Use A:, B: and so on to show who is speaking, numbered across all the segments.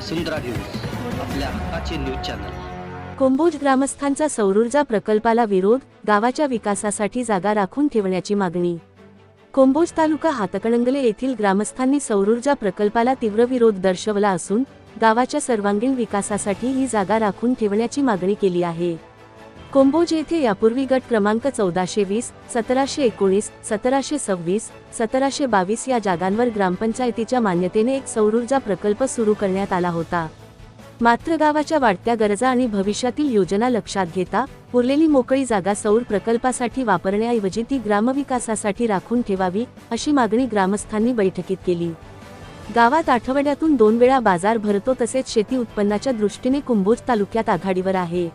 A: वसुंधरा news आपल्या हक्काचे news channel.
B: कोंबोज ग्रामस्थांचा सौरऊर्जा प्रकल्पाला विरोध गावाच्या विकासासाठी जागा राखून ठेवण्याची मागणी. कोंबोज तालुका हातकणंगले येथील ग्रामस्थांनी सौरऊर्जा प्रकल्पाला तीव्र विरोध दर्शवला असून गावाच्या सर्वांगीण विकासासाठी ही जागा राखून ठेवण्याची मागणी केली आहे. कोंबोज येथे यापूर्वी गट क्रमांक चौदाशे वीस सतराशे एकोणीस सतराशे सव्वीस सतराशे बावीस या जागांवर ग्रामपंचायतीच्या मान्यतेने एक सौरऊर्जा प्रकल्प सुरू करण्यात आला होता. मात्र गावाच्या वाढत्या गरजा आणि भविष्यातील योजना लक्षात घेता उरलेली मोकळी जागा सौर प्रकल्पासाठी वापरण्याऐवजी ती ग्रामविकासासाठी राखून ठेवावी अशी मागणी ग्रामस्थांनी बैठकीत केली. गावात आठवड्यातून दोन वेळा बाजार भरतो तसेच शेती उत्पन्नाच्या दृष्टीने कुंभोज तालुक्यात आघाडीवर आहे.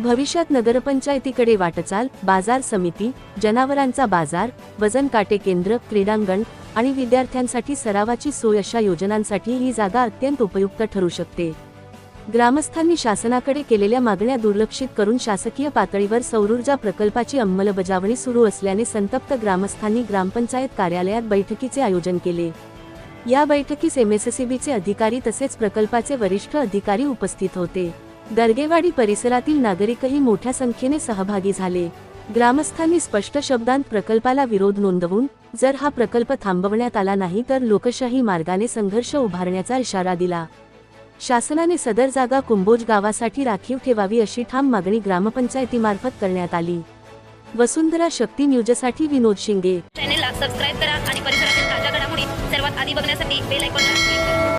B: भविष्यात नगरपंचायतीकडे वाटचाल बाजार समिती जनावरांचा बाजार वजन काटे केंद्र क्रीडांगण आणि विद्यार्थ्यांसाठी सरावाची सोय अशा योजनांसाठी ही जागा अत्यंत उपयुक्त ठरू शकते. ग्रामस्थांनी शासनाकडे केलेल्या मागण्या दुर्लक्षित करून शासकीय पातळीवर सौरऊर्जा प्रकल्पाची अंमलबजावणी सुरू असल्याने संतप्त ग्रामस्थांनी ग्रामपंचायत कार्यालयात बैठकीचे आयोजन केले. या बैठकीस एमएससीबीचे अधिकारी तसेच प्रकल्पाचे वरिष्ठ अधिकारी उपस्थित होते. दर्गेवाडी परिसरातील नागरिकही मोठ्या संख्येने सहभागी झाले. ग्रामस्थांनी स्पष्ट शब्दांत प्रकल्पाला विरोध नोंदवून जर हा प्रकल्प थांबवण्यात आला नाही तर लोकशाही मार्गाने संघर्ष उभारण्याचा इशारा दिला. शासनाने सदर जागा कुंभोज गावासाठी राखीव ठेवावी अशी ठाम मागणी ग्रामपंचायतीमार्फत करण्यात आली. वसुंधरा शक्ती न्यूजसाठी विनोद शिंगे.
C: चॅनेलला सबस्क्राईब करा आणि परिसरातील ताज्या घडामोडी सर्वात आधी बघण्यासाठी बेल आयकॉनला